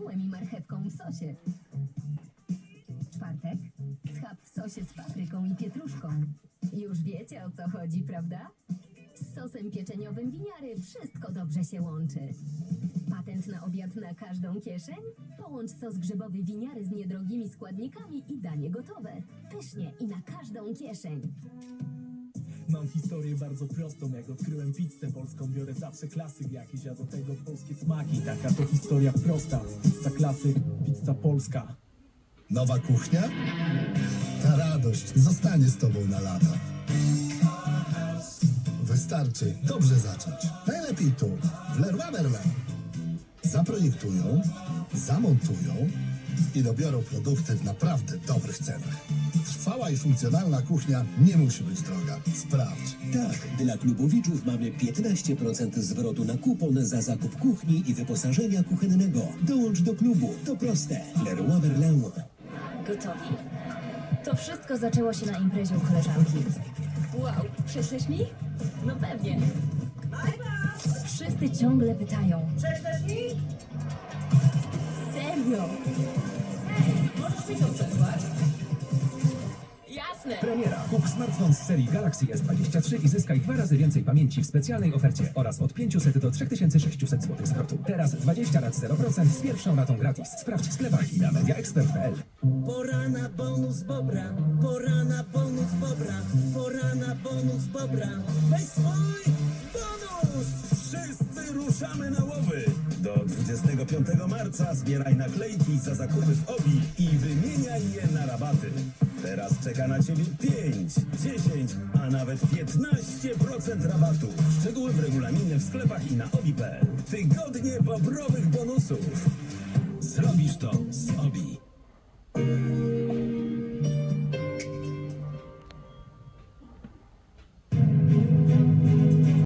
arkułem i marchewką w sosie. Czwartek. Schab w sosie z papryką i pietruszką. Już wiecie o co chodzi, prawda? Z sosem pieczeniowym winiary wszystko dobrze się łączy. Patent na obiad na każdą kieszeń? Połącz sos grzybowy winiary z niedrogimi składnikami i danie gotowe. Pysznie i na każdą kieszeń. Mam historię bardzo prostą, jak odkryłem pizzę polską Biorę zawsze klasyk jakiś, a do tego polskie smaki Taka to historia prosta, pizza klasyk, pizza polska Nowa kuchnia? Ta radość zostanie z tobą na lata. Wystarczy dobrze zacząć. Najlepiej tu, w Leroy Merlin. Zaprojektują, zamontują i dobiorą produkty w naprawdę. Trwała i funkcjonalna kuchnia nie musi być droga. Sprawdź. Tak, dla klubowiczów mamy 15% zwrotu na kupon za zakup kuchni i wyposażenia kuchennego. Dołącz do klubu. To proste. Leroy Merlin. Gotowi? To wszystko zaczęło się na imprezie u koleżanki. Wow, prześlesz mi? No pewnie. Wszyscy ciągle pytają. Prześlesz mi? Serio? Premiera. Kup smartfon z serii Galaxy S23 i zyskaj dwa razy więcej pamięci w specjalnej ofercie oraz od 500 do 3600 zł zwrotu. Teraz 20 lat 0% z pierwszą ratą gratis. Sprawdź w sklepach i na mediaexpert.pl. Pora na bonus Bobra, pora na bonus Bobra, pora na bonus Bobra. Weź swój! Wszyscy ruszamy na łowy! Do 25 marca zbieraj naklejki za zakupy w OBI i wymieniaj je na rabaty. Teraz czeka na Ciebie 5, 10, a nawet 15% rabatu. Szczegóły w regulaminie w sklepach i na obi.pl. Tygodnie bobrowych bonusów. Zrobisz to z OBI.